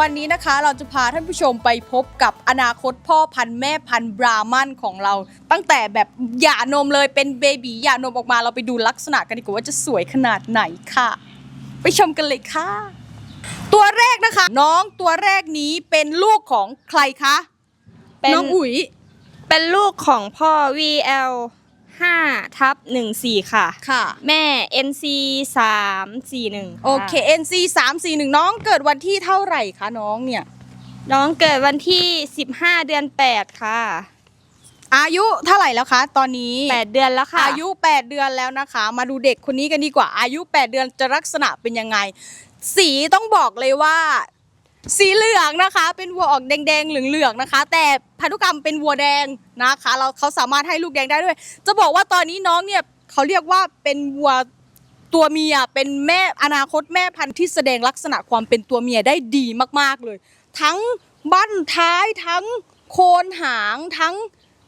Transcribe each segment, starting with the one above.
วันนี้นะคะ เราจะพาท่านผู้ชมไปพบกับอนาคตพ่อพันธุ์แม่พันธุ์บรามันของเรา ตั้งแต่แบบหย่านมเลยเป็นเบบีหย่านมออกมาเราไปดูลักษณะกันดีกว่าว่าจะสวยขนาดไหนค่ะ ไปชมกันเลยค่ะ ตัวแรกนะคะ น้องตัวแรกนี้เป็นลูกของใครคะเป็นน้องอุ๋ยเป็นลูกของพ่อ VL 5ทับ14 ค่ะ ค่ะ แม่ NC 341โอเค NC 3 4 1 น้องเกิดวันที่เท่าไหร่คะน้องเนี่ย น้องเกิดวันที่ 15 เดือน 8 ค่ะ อายุเท่าไหร่แล้วคะ ตอนนี้ 8 เดือนแล้วค่ะ อายุ 8 เดือนแล้วนะคะ มาดูเด็กคนนี้กันดีกว่าอายุ 8 เดือนจะลักษณะเป็นยังไง สีต้องบอกเลยว่า สีเหลืองนะคะ เป็นวัวออกแดงๆเหลืองๆนะคะ แต่พันธุกรรมเป็นวัวแดงนะคะเราเขาสามารถให้ลูกแดงได้ด้วย จะบอกว่าตอนนี้น้องเนี่ยเขาเรียกว่าเป็นวัวตัวเมียเป็นแม่อนาคตแม่พันธุ์ที่แสดงลักษณะความเป็นตัวเมียได้ดีมากๆเลย ทั้งบั้นท้ายทั้งโคนหางทั้ง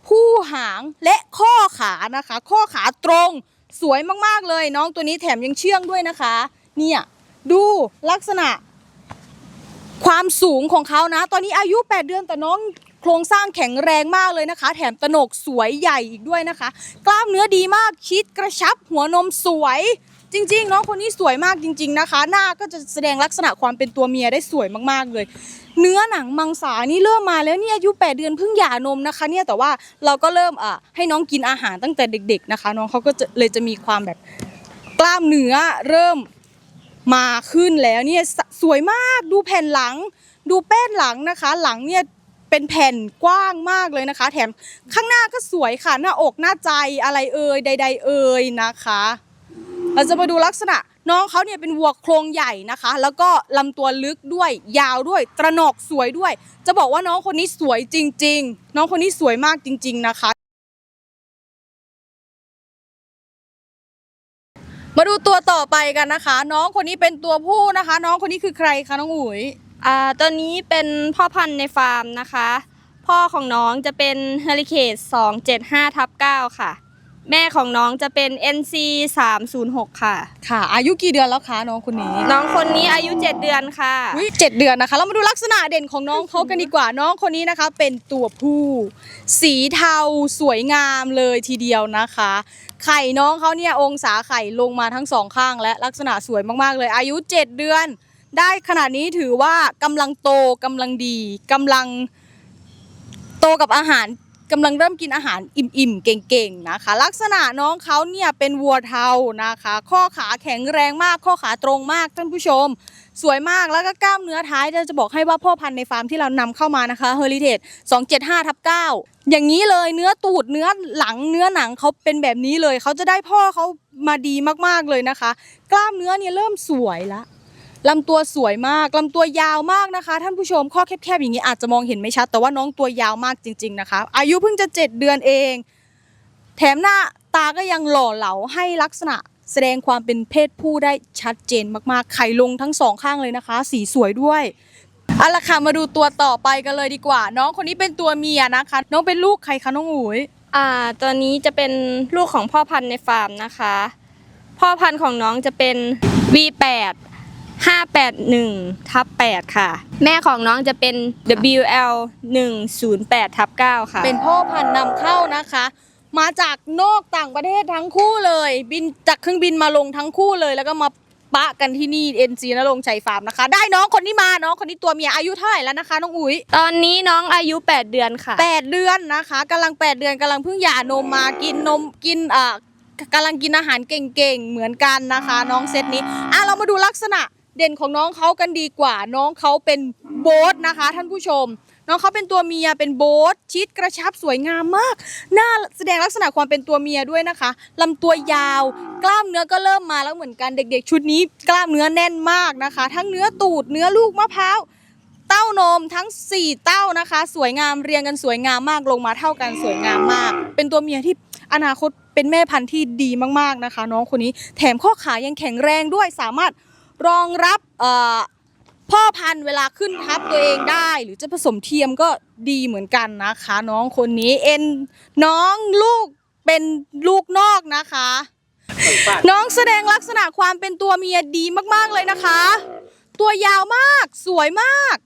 ผู้หางและข้อขานะคะ ข้อขาตรงสวยมากๆเลย น้องตัวนี้แถมยังเชื่องด้วยนะคะ เนี่ยดูลักษณะ ความสูงของเขานะ ตอนนี้อายุ 8 เดือนแต่น้องโครงสร้างแข็งแรงมากเลยนะคะ แถมตะโหนกสวยใหญ่อีกด้วยนะคะ กล้ามเนื้อดีมากชิดกระชับหัวนมสวย จริงๆน้องคนนี้สวยมากจริง ๆนะคะ หน้าก็จะแสดงลักษณะความเป็นตัวเมียได้สวยมากๆเลย เนื้อหนังมังสานี่เริ่มมาแล้วเนี่ยอายุ 8 เดือนเพิ่งหย่านมนะคะ เนี่ยแต่ว่าเราก็เริ่มอะให้น้องกินอาหารตั้งแต่เด็ก ๆนะคะ น้องเขาก็จะเลยจะมีความแบบกล้ามเนื้อเริ่ม มาขึ้นแล้วเนี่ยสวยมากดูแผ่นหลัง ดูแป้นหลังนะคะ หลังเนี่ยเป็นแผ่นกว้างมากเลยนะคะ แถมข้างหน้าก็สวยค่ะหน้าอกหน้าใจอะไรเอ่ยใด ๆ เอ่ยนะคะ เราจะมาดูลักษณะน้องเขาเนี่ยเป็นวัวโครงใหญ่นะคะ แล้วก็ลำตัวลึกด้วยยาวด้วย ตระหนอกสวยด้วย จะบอกว่าน้องคนนี้สวยจริง ๆ น้องคนนี้สวยมากจริง ๆนะคะ มาดูตัวต่อไปกันนะคะ น้องคนนี้เป็นตัวผู้นะคะ น้องคนนี้คือใครคะน้องอุ๋ยอ่าตัวนี้เป็นพ่อพันธุ์ในฟาร์มนะคะ พ่อของน้องจะเป็นเฮลิเคส275ทับ9ค่ะ แม่ของน้องจะเป็น NC 306ค่ะ ค่ะ อายุกี่เดือนแล้วคะน้องคนนี้น้องคนนี้อายุ 7 เดือนค่ะ อุ๊ยเจ็ดเดือนนะคะ เรามาดูลักษณะเด่นของน้องเขากันดีกว่า น้องคนนี้นะคะ เป็นตัวผู้ สีเทาสวยงามเลยทีเดียวนะคะ ไข่น้องเขาเนี่ยองศาไข่ลงมาทั้งสองข้าง และลักษณะสวยมากๆ เลย อายุ 7 เดือน ได้ขนาดนี้ถือว่ากำลังโตกำลังดีกำลังโตกับอาหาร กำลังเริ่มกินอาหารอิ่มๆ เก่งๆ นะคะ ลักษณะน้องเขาเนี่ยเป็นวัวเทานะคะ ข้อขาแข็งแรงมาก ข้อขาตรงมากท่านผู้ชม สวยมากแล้วก็กล้ามเนื้อท้ายจะจะบอกให้ว่าพ่อพันธุ์ในฟาร์มที่เรานำเข้ามานะคะ Heritage 275ทับ9อย่างนี้เลยเนื้อตูดเนื้อหลังเนื้อหนังเขาเป็นแบบนี้เลยเขาจะได้พ่อเขามาดีมากๆเลยนะคะ กล้ามเนื้อเนี่ยเริ่มสวยละ ลำตัวสวยมากลำตัวยาวมากนะคะ ท่านผู้ชมข้อแคบๆอย่างนี้อาจจะมองเห็นไม่ชัด แต่ว่าน้องตัวยาวมากจริง ๆ นะคะ อายุเพิ่งจะ 7 เดือนเอง แถมหน้าตาก็ยังหล่อเหลาให้ลักษณะแสดงความเป็นเพศผู้ได้ชัดเจนมากๆ ไข่ลงทั้งสองข้างเลยนะคะ สีสวยด้วยเอาละค่ะมาดูตัวต่อไปกันเลยดีกว่า น้องคนนี้เป็นตัวเมียนะคะ น้องเป็นลูกใครคะน้องอุ๋ยอ่าตัวนี้จะเป็นลูกของพ่อพันธุ์ในฟาร์มนะคะ พ่อพันธุ์ของน้องจะเป็น V8 581ทับ8ค่ะ แม่ของน้องจะเป็น WL 108ทับ9ค่ะ เป็นพ่อพันธุ์นำเข้านะคะ มาจากนอกต่างประเทศทั้งคู่เลย บินจากเครื่องบินมาลงทั้งคู่เลย แล้วก็มาปะกันที่นี่ NC นรงค์ชัยฟาร์มนะคะ ได้น้องคนนี้มาน้องคนนี้ตัวเมียอายุเท่าไหร่แล้วนะคะ น้องอุ๋ยตอนนี้น้องอายุ 8 เดือนค่ะแปดเดือนนะคะกำลัง 8 เดือนกำลังเพิ่งหย่านมมากินนมกินอ่ากำลังกินอาหารเก่งๆ เหมือนกันนะคะ น้องเซตนี้อะเรามาดูลักษณะ เด่นของน้องเขากันดีกว่า น้องเขาเป็นโบ๊ทนะคะ ท่านผู้ชม น้องเขาเป็นตัวเมียเป็นโบ๊ทชิดกระชับสวยงามมาก หน้าแสดงลักษณะความเป็นตัวเมียด้วยนะคะลำตัวยาว กล้ามเนื้อก็เริ่มมาแล้วเหมือนกันเด็ก ๆ ชุดนี้กล้ามเนื้อแน่นมากนะคะ ทั้งเนื้อตูดเนื้อลูกมะพร้าวเต้านมทั้ง 4 เต้านะคะ สวยงามเรียงกันสวยงามมากลงมาเท่ากันสวยงามมาก เป็นตัวเมียที่อนาคตเป็นแม่พันธุ์ที่ดีมากๆนะคะ น้องคนนี้แถมข้อขายังแข็งแรงด้วยสามารถ รองรับพ่อพันธุ์เวลาขึ้นทับตัวเองได้ หรือจะผสมเทียมก็ดีเหมือนกันนะคะ น้องคนนี้เอ็นน้องลูกเป็นลูกนอกนะคะ น้องแสดงลักษณะความเป็นตัวเมียดีมากๆเลยนะคะ ตัวยาวมากสวยมาก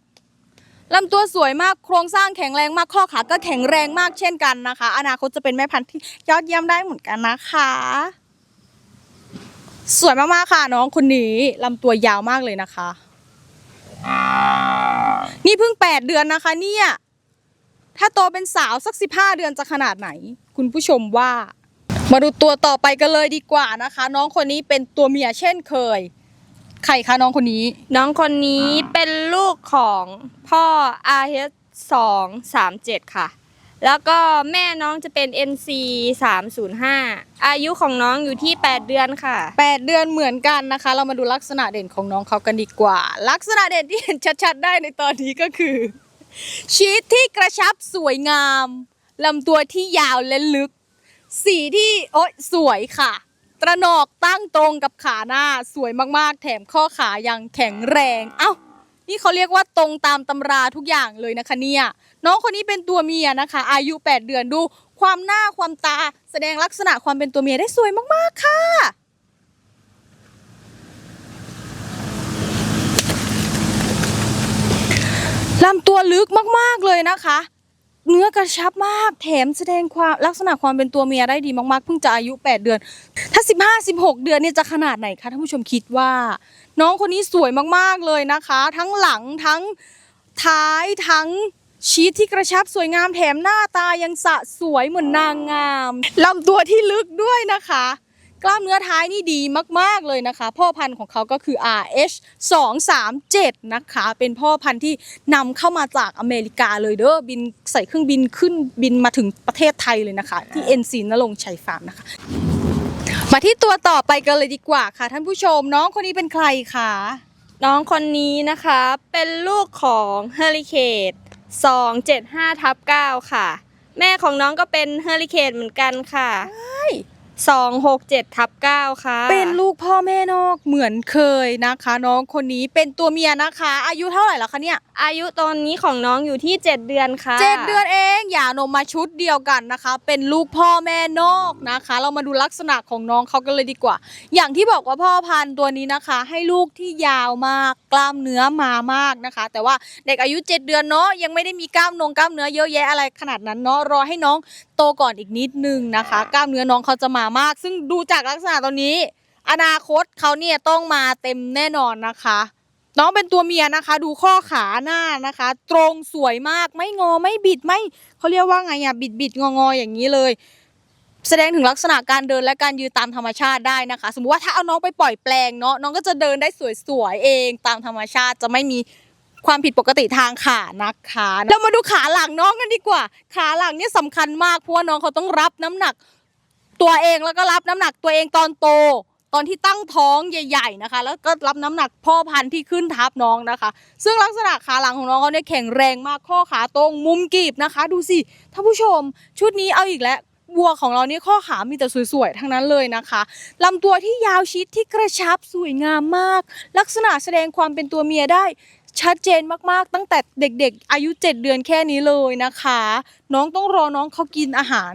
ลำตัวสวยมากโครงสร้างแข็งแรงมากข้อขาก็แข็งแรงมากเช่นกันนะคะ อนาคตจะเป็นแม่พันธุ์ที่ยอดเยี่ยมได้เหมือนกันนะคะ สวยมากๆค่ะน้องคนนี้ลำตัวยาวมากเลยนะคะ นี่เพิ่งแปดเดือนนะคะ เนี่ย ถ้าโตเป็นสาวสักสิบห้าเดือนจะขนาดไหน คุณผู้ชมว่า มาดูตัวต่อไปกันเลยดีกว่านะคะ น้องคนนี้เป็นตัวเมียเช่นเคย ใครคะน้องคนนี้ น้องคนนี้เป็นลูกของพ่อ RH 2 3 7ค่ะ แล้วก็แม่น้องจะเป็น NC 305 อายุของน้องอยู่ที่ 8 เดือนค่ะแปดเดือนเหมือนกันนะคะ เรามาดูลักษณะเด่นของน้องเขากันดีกว่า ลักษณะเด่นที่เห็นชัดๆ ได้ในตอนนี้ก็คือ ชีสที่กระชับสวยงามลำตัวที่ยาวและลึก สีที่โอ๊ยสวยค่ะ ตระหนอกตั้งตรงกับขาหน้าสวยมากๆ แถมข้อขายังแข็งแรง เอ้า นี่เขาเรียกว่าตรงตามตำราทุกอย่างเลยนะคะเนี่ย น้องคนนี้เป็นตัวเมียนะคะ อายุ 8 เดือนดู ความหน้าความตาแสดงลักษณะความเป็นตัวเมียได้สวยมากๆค่ะ ลำตัวลึกมากๆเลยนะคะ เนื้อกระชับมาก แถมแสดงความลักษณะความเป็นตัวเมียได้ดีมากๆ เพิ่งจะอายุ 8 เดือน ถ้า 15 16 เดือนเนี่ยจะขนาดไหนคะท่านผู้ชมคิดว่า น้องคนนี้สวยมากๆเลยนะคะ ทั้งหลังทั้งท้ายทั้งชีทที่กระชับสวยงามแถมหน้าตายังสะสวยเหมือนนางงามลำตัวที่ลึกด้วยนะคะ กล้ามเนื้อท้ายนี่ดีมาก ๆ เลยนะคะ พ่อพันธุ์ของเขาก็คือ RH 237 นะคะ เป็นพ่อพันธุ์ที่นำเข้ามาจากอเมริกาเลยเด้อบินใส่เครื่องบินขึ้นบินมาถึงประเทศไทยเลยนะคะ ที่ NC นรงค์ชัยฟาร์มนะคะมาที่ตัวต่อไปกันเลยดีกว่าค่ะ ท่านผู้ชมน้องคนนี้เป็นใครคะน้องคนนี้นะคะเป็นลูกของเฮอริเคน275ทับ9ค่ะ แม่ของน้องก็เป็นเฮอริเคนเหมือนกันค่ะ 267ทับ9ค่ะ เป็นลูกพ่อแม่นอกเหมือนเคยนะคะ น้องคนนี้เป็นตัวเมียนะคะ อายุเท่าไหร่แล้วคะเนี่ยอายุตอนนี้ของน้องอยู่ที่ 7 เดือนค่ะเจ็ดเดือนเองหย่านมมาชุดเดียวกันนะคะ เป็นลูกพ่อแม่นอกนะคะ เรามาดูลักษณะของน้องเขากันเลยดีกว่า อย่างที่บอกว่าพ่อพันธุ์ตัวนี้นะคะ ให้ลูกที่ยาวมากกล้ามเนื้อมามากนะคะ แต่ว่าเด็กอายุ 7 เดือนเนาะยังไม่ได้มีกล้ามนงกล้ามเนื้อเยอะแยะอะไรขนาดนั้นเนาะรอให้น้องโตก่อนอีกนิดนึงนะคะ กล้ามเนื้อน้องเขาจะมามาก ซึ่งดูจากลักษณะตอนนี้ อนาคตเขาเนี่ยต้องมาเต็มแน่นอนนะคะ น้องเป็นตัวเมียนะคะ ดูข้อขาหน้านะคะ ตรงสวยมากไม่งอไม่บิดไม่เขาเรียกว่าไงอะบิดบิดงองออย่างนี้เลย แสดงถึงลักษณะการเดินและการยืนตามธรรมชาติได้นะคะ สมมติว่าถ้าเอาน้องไปปล่อยแปลงเนาะน้องก็จะเดินได้สวยๆเองตามธรรมชาติจะไม่มีความผิดปกติทางขานะคะเรามาดูขาหลังน้องกันดีกว่า ขาหลังเนี่ยสำคัญมากเพราะว่าน้องเขาต้องรับน้ำหนัก ตัวเองแล้วก็รับน้ำหนักตัวเองตอนโต ตอนที่ตั้งท้องใหญ่ ๆนะคะ แล้วก็รับน้ำหนักพ่อพันธุ์ที่ขึ้นทับน้องนะคะ ซึ่งลักษณะขาหลังของน้องเขาเนี่ยแข็งแรงมากข้อขาตรงมุมกีบนะคะ ดูสิท่านผู้ชม ชุดนี้เอาอีกแล้ววัวของเราเนี่ยข้อขามีแต่สวยๆ ทั้งนั้นเลยนะคะลำตัวที่ยาวชิดที่กระชับสวยงามมาก ลักษณะแสดงความเป็นตัวเมียได้ชัดเจนมากๆ ตั้งแต่เด็กๆ อายุ 7 เดือนแค่นี้เลยนะคะ น้องต้องรอน้องเขากินอาหาร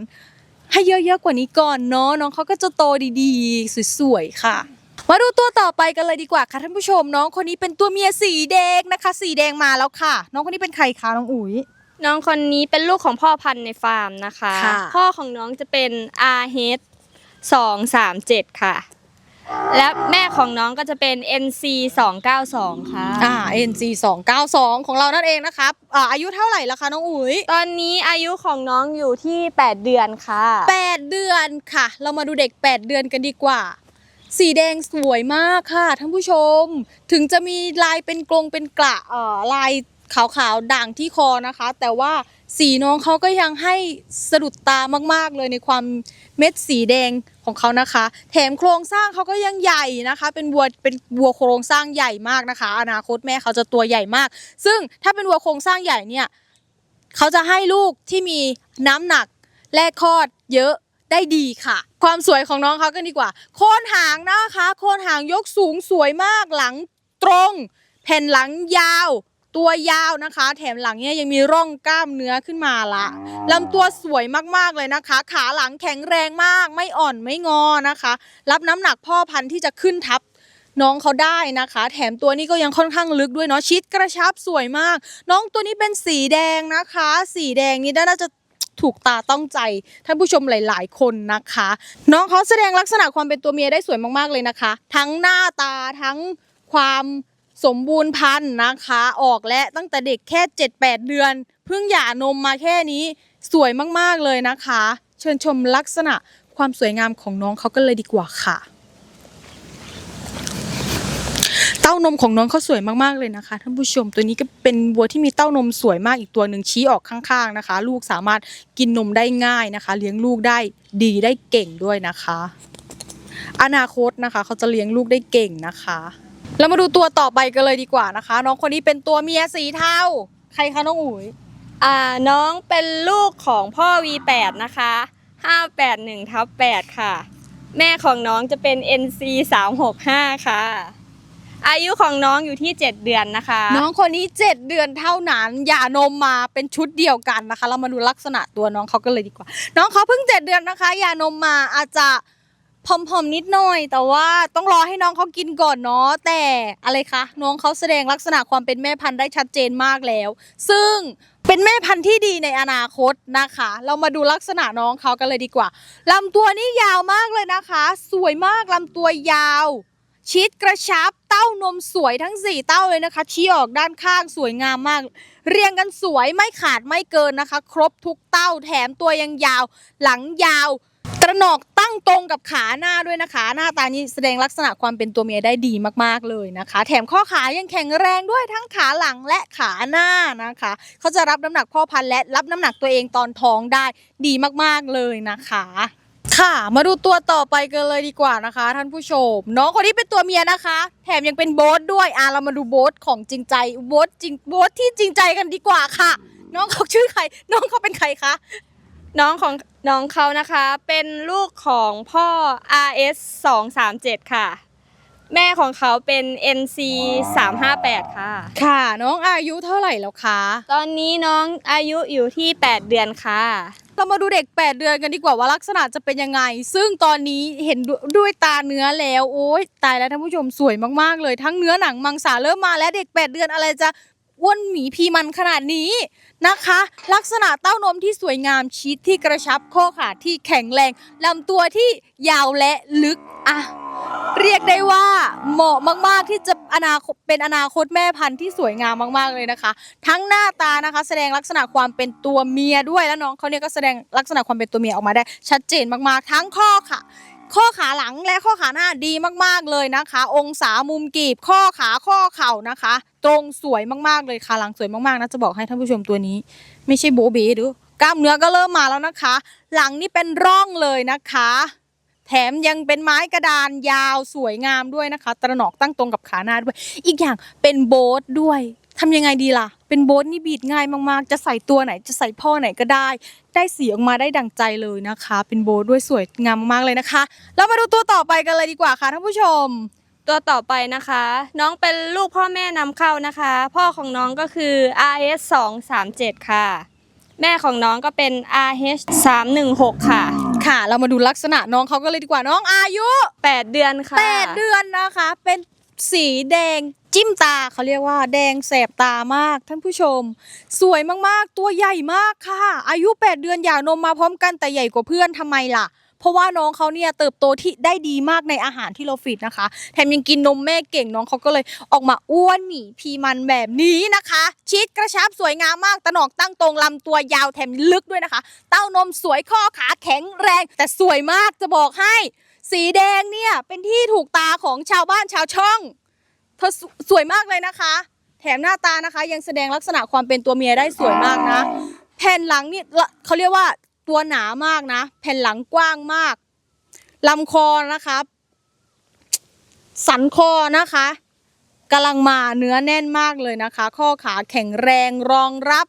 ให้เยอะๆกว่านี้ก่อนเนาะน้องเขาก็จะโตดีๆ สวยๆค่ะ มาดูตัวต่อไปกันเลยดีกว่าค่ะท่านผู้ชม น้องคนนี้เป็นตัวเมียสีแดงนะคะ สีแดงมาแล้วค่ะ น้องคนนี้เป็นใครคะน้องอุ๋ย น้องคนนี้เป็นลูกของพ่อพันธุ์ในฟาร์มนะคะ ค่ะ พ่อของน้องจะเป็น RH 237 ค่ะ และแม่ของน้องก็จะเป็น NC 292ค่ะ อ่า NG 292 ของเรานั่นเองนะครับอ่าอายุเท่าไหร่แล้วคะน้องอุ๋ยตอนนี้อายุของน้องอยู่ที่ 8 เดือนค่ะ 8 เดือนค่ะ เรามาดูเด็ก 8 เดือนกันดีกว่า สีแดงสวยมากค่ะท่านผู้ชม ถึงจะมีลายเป็นกลงเป็นกระเอ่อลาย ขาวๆด่างที่คอนะคะ แต่ว่าสีน้องเขาก็ยังให้สะดุดตามากๆเลยในความเม็ดสีแดงของเขานะคะ แถมโครงสร้างเขาก็ยังใหญ่นะคะ เป็นวัวเป็นวัวโครงสร้างใหญ่มากนะคะ อนาคตแม่เขาจะตัวใหญ่มาก ซึ่งถ้าเป็นวัวโครงสร้างใหญ่เนี่ยเขาจะให้ลูกที่มีน้ำหนักแลกคลอดเยอะได้ดีค่ะ ความสวยของน้องเขากันดีกว่า โคนหางนะคะ โคนหางยกสูงสวยมากหลังตรง แผ่นหลังยาว ตัวยาวนะคะ แถมหลังเนี่ยยังมีร่องกล้ามเนื้อขึ้นมาละลำตัวสวยมากๆเลยนะคะ ขาหลังแข็งแรงมาก ไม่อ่อนไม่งอนะคะ รับน้ำหนักพ่อพันธุ์ที่จะขึ้นทับน้องเขาได้นะคะ แถมตัวนี้ก็ยังค่อนข้างลึกด้วยเนาะชิดกระชับสวยมาก น้องตัวนี้เป็นสีแดงนะคะ สีแดงนี่น่าจะถูกตาต้องใจท่านผู้ชมหลาย ๆ คนนะคะ น้องเขาแสดงลักษณะความเป็นตัวเมียได้สวยมากๆเลยนะคะ ทั้งหน้าตาทั้งความ สมบูรณ์พันธุ์นะคะออกและตั้งแต่เด็กแค่ 7-8 เดือน เพิ่งหย่านมมาแค่นี้สวยมากๆเลยนะคะ เชิญชมลักษณะความสวยงามของน้องเขากันเลยดีกว่าค่ะ เต้านมของน้องเขาสวยมากๆเลยนะคะท่านผู้ชมตัวนี้ก็เป็นวัวที่มีเต้านมสวยมากอีกตัวหนึ่งชี้ออกข้างๆนะคะ ลูกสามารถกินนมได้ง่ายนะคะ เลี้ยงลูกได้ดีได้เก่งด้วยนะคะ อนาคตนะคะ เขาจะเลี้ยงลูกได้เก่งนะคะ เรามาดูตัวต่อไปกันเลยดีกว่านะคะ น้องคนนี้เป็นตัวเมียสีเทาใครคะน้องอุ๋ยอ่าน้องเป็นลูกของพ่อ V8 นะคะ581ทับ8ค่ะ แม่ของน้องจะเป็น NC 365ค่ะ อายุของน้องอยู่ที่ 7 เดือนนะคะ น้องคนนี้ 7 เดือนเท่านั้นหย่านมมาเป็นชุดเดียวกันนะคะ เรามาดูลักษณะตัวน้องเขากันเลยดีกว่า น้องเขาเพิ่ง 7 เดือนนะคะหย่านมมาอาจจะ ผอมๆนิดหน่อย แต่ว่าต้องรอให้น้องเขากินก่อนเนาะแต่อะไรคะ น้องเขาแสดงลักษณะความเป็นแม่พันธุ์ได้ชัดเจนมากแล้ว ซึ่งเป็นแม่พันธุ์ที่ดีในอนาคตนะคะ เรามาดูลักษณะน้องเขากันเลยดีกว่าลำตัวนี่ยาวมากเลยนะคะ สวยมากลำตัวยาว ชิดกระชับเต้านมสวยทั้ง 4 เต้าเลยนะคะ ชี้ออกด้านข้างสวยงามมาก เรียงกันสวยไม่ขาดไม่เกินนะคะ ครบทุกเต้าแถมตัวยังยาว หลังยาว ระหนอกตั้งตรงกับขาหน้าด้วยนะคะ หน้าตานี้แสดงลักษณะความเป็นตัวเมียได้ดีมากๆเลยนะคะ แถมข้อขายังแข็งแรงด้วยทั้งขาหลังและขาหน้านะคะ เขาจะรับน้ำหนักพ่อพันธุ์และรับน้ำหนักตัวเองตอนท้องได้ดีมากๆเลยนะคะค่ะมาดูตัวต่อไปกันเลยดีกว่านะคะ ท่านผู้ชม น้องคนนี้เป็นตัวเมียนะคะ แถมยังเป็นโบ๊ทด้วยอะเรามาดูโบ๊ทของจริงใจโบ๊ทจริงโบ๊ทที่จริงใจกันดีกว่าค่ะ น้องเขาชื่อใคร น้องเขาเป็นใครคะน้องของ น้องเขานะคะเป็นลูกของพ่อ RS 237ค่ะ แม่ของเขาเป็น NC 358ค่ะ ค่ะน้องอายุเท่าไหร่แล้วคะตอนนี้น้องอายุอยู่ที่ 8 เดือนค่ะ เรามาดูเด็ก 8 เดือนกันดีกว่าว่าลักษณะจะเป็นยังไง ซึ่งตอนนี้เห็นด้วยด้วยตาเนื้อแล้วโอ๊ยตายแล้วท่านผู้ชมสวยมากๆเลย ทั้งเนื้อหนังมังสาเริ่มมาและเด็ก 8 เดือนอะไรจะอ้วนหมีพีมันขนาดนี้ นะคะ ลักษณะเต้านมที่สวยงามชีสที่กระชับข้อขาที่แข็งแรงลำตัวที่ยาวและลึกอะเรียกได้ว่าเหมาะมาก ๆ ที่จะอนาคตเป็นอนาคตแม่พันธุ์ที่สวยงามมากๆเลยนะคะ ทั้งหน้าตานะคะ แสดงลักษณะความเป็นตัวเมียด้วยแล้วน้องเขาเนี่ยก็แสดงลักษณะความเป็นตัวเมียออกมาได้ ชัดเจนมากๆ ทั้งข้อค่ะ ข้อขาหลังและข้อขาหน้าดีมากๆเลยนะคะ องศามุมกีบ ข้อขาข้อเข่านะคะ ตรงสวยมากๆเลยขาหลังสวยมากๆนะจะบอกให้ท่านผู้ชมตัวนี้ ไม่ใช่โบเบดูกล้ามเนื้อก็เริ่มมาแล้วนะคะ หลังนี่เป็นร่องเลยนะคะ แถมยังเป็นไม้กระดานยาวสวยงามด้วยนะคะ ตระหนอกตั้งตรงกับขาหน้าด้วย อีกอย่างเป็นโบ๊ทด้วย ทำยังไงดีล่ะ เป็นโบ๊ทนี่บีดง่ายมากๆ จะใส่ตัวไหนจะใส่พ่อไหนก็ได้ ได้สีออกมาได้ดังใจเลยนะคะ เป็นโบ๊ทด้วยสวยงามมากๆเลยนะคะเรามาดูตัวต่อไปกันเลยดีกว่าค่ะท่านผู้ชม ตัวต่อไปนะคะ น้องเป็นลูกพ่อแม่นำเข้านะคะ พ่อของน้องก็คือ RS 237ค่ะ แม่ของน้องก็เป็น RH 316ค่ะ ค่ะ เรามาดูลักษณะน้องเขากันเลยดีกว่าน้องอายุ 8 เดือนค่ะแปดเดือนนะคะ เป็นสีแดง จิ้มตาเขาเรียกว่าแดงแสบตามากท่านผู้ชม สวยมากๆ ตัวใหญ่มากค่ะ อายุ 8 เดือนหย่านมมาพร้อมกันแต่ใหญ่กว่าเพื่อนทำไมล่ะ เพราะว่าน้องเขาเนี่ยเติบโตที่ได้ดีมากในอาหารที่เราฟีดนะคะ แถมยังกินนมแม่เก่งน้องเขาก็เลยออกมาอ้วนหมีพีมันแบบนี้นะคะ ชิดกระชับสวยงามมากตะหนอกตั้งตรงลำตัวยาวแถมลึกด้วยนะคะ เต้านมสวยข้อขาแข็งแรง แต่สวยมากจะบอกให้ สีแดงเนี่ยเป็นที่ถูกตาของชาวบ้านชาวช่อง เธอสสวยมากเลยนะคะ แถมหน้าตานะคะ ยังแสดงลักษณะความเป็นตัวเมียได้สวยมากนะ แผ่นหลังนี่เขาเรียกว่าตัวหนามากนะ แผ่นหลังกว้างมากลำคอนะคะสันคอนะคะกำลังมาเนื้อแน่นมากเลยนะคะ ข้อขาแข็งแรงรองรับ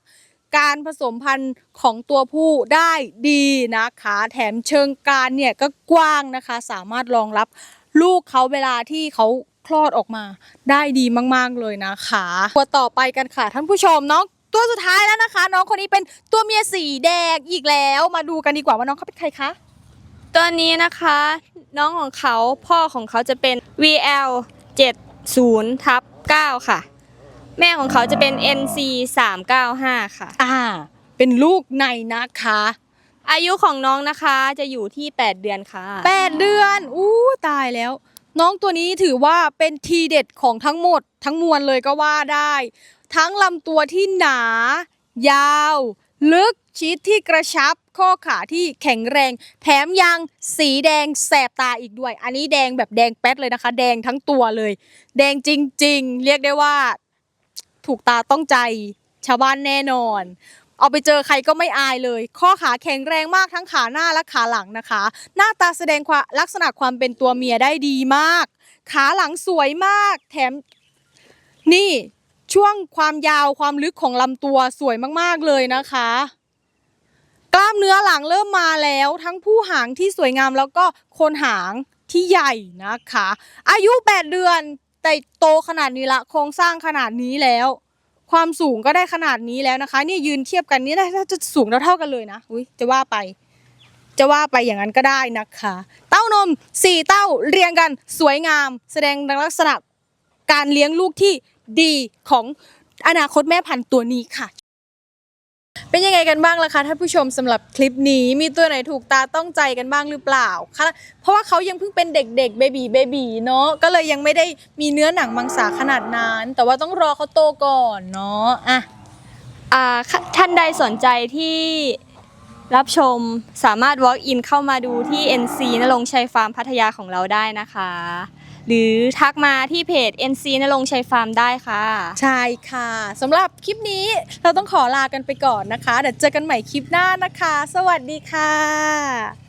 การผสมพันธุ์ของตัวผู้ได้ดีนะคะ แถมเชิงกรานเนี่ยก็กว้างนะคะ สามารถรองรับลูกเขาเวลาที่เขา คลอดออกมาได้ดีมากๆเลยนะคะตัวต่อไปกันค่ะท่านผู้ชมน้องตัวสุดท้ายแล้วนะคะ น้องคนนี้เป็นตัวเมียสีแดงอีกแล้วมาดูกันดีกว่าว่าน้องเขาเป็นใครคะตัวนี้นะคะ น้องของเขาพ่อของเขาจะเป็น VL 70ทับ9ค่ะ แม่ของเขาจะเป็น NC 395 ค่ะ อ่า เป็นลูกในนะคะ อายุของน้องนะคะจะอยู่ที่ 8 เดือนค่ะแปดเดือน อู้ตายแล้ว น้องตัวนี้ถือว่าเป็นทีเด็ดของทั้งหมด ทั้งมวลเลยก็ว่าได้ ทั้งลำตัวที่หนา ยาว ลึกชิดที่กระชับ ข้อขาที่แข็งแรง แถมยังสีแดงแสบตาอีกด้วย อันนี้แดงแบบแดงแป๊ดเลยนะคะ แดงทั้งตัวเลย แดงจริง ๆ เรียกได้ว่า ถูกตาต้องใจชาวบ้านแน่นอน เอาไปเจอใครก็ไม่อายเลย ข้อขาแข็งแรงมากทั้งขาหน้าและขาหลังนะคะ หน้าตาแสดงความลักษณะความเป็นตัวเมียได้ดีมาก ขาหลังสวยมาก แถมนี่ช่วงความยาวความลึกของลำตัวสวยมากๆเลยนะคะ กล้ามเนื้อหลังเริ่มมาแล้วทั้งผู้หางที่สวยงามแล้วก็โคนหางที่ใหญ่นะคะ อายุ 8 เดือนแต่โตขนาดนี้ละโครงสร้างขนาดนี้แล้ว ความสูงก็ได้ขนาดนี้แล้วนะคะ นี่ยืนเทียบกันนี่ได้จะสูงเท่ากันเลยนะอุ้ยจะว่าไป จะว่าไปอย่างนั้นก็ได้นะคะ เต้านมสี่เต้าเรียงกันสวยงาม แสดงลักษณะการเลี้ยงลูกที่ดีของอนาคตแม่พันธุ์ตัวนี้ค่ะ เป็นยังไงกันบ้างล่ะคะท่านผู้ชมสำหรับคลิปนี้มีตัวไหนถูกตาต้องใจกันบ้างหรือเปล่าคะเพราะว่าเขายังเพิ่งเป็นเด็กๆเบบีเบบีเนาะก็เลยยังไม่ได้มีเนื้อหนังมังสาขนาดนั้น แต่ว่าต้องรอเขาโตก่อนเนาะอะอ่าท่านใดสนใจที่รับชมสามารถ walk in เข้ามาดูที่ NC นรงชัยฟาร์มพัทยาของเราได้นะคะ หรือทักมาที่เพจ NC นรงชัยฟาร์มได้ค่ะ ใช่ค่ะสำหรับคลิปนี้เราต้องขอลากันไปก่อนนะคะ เดี๋ยวเจอกันใหม่คลิปหน้านะคะ สวัสดีค่ะ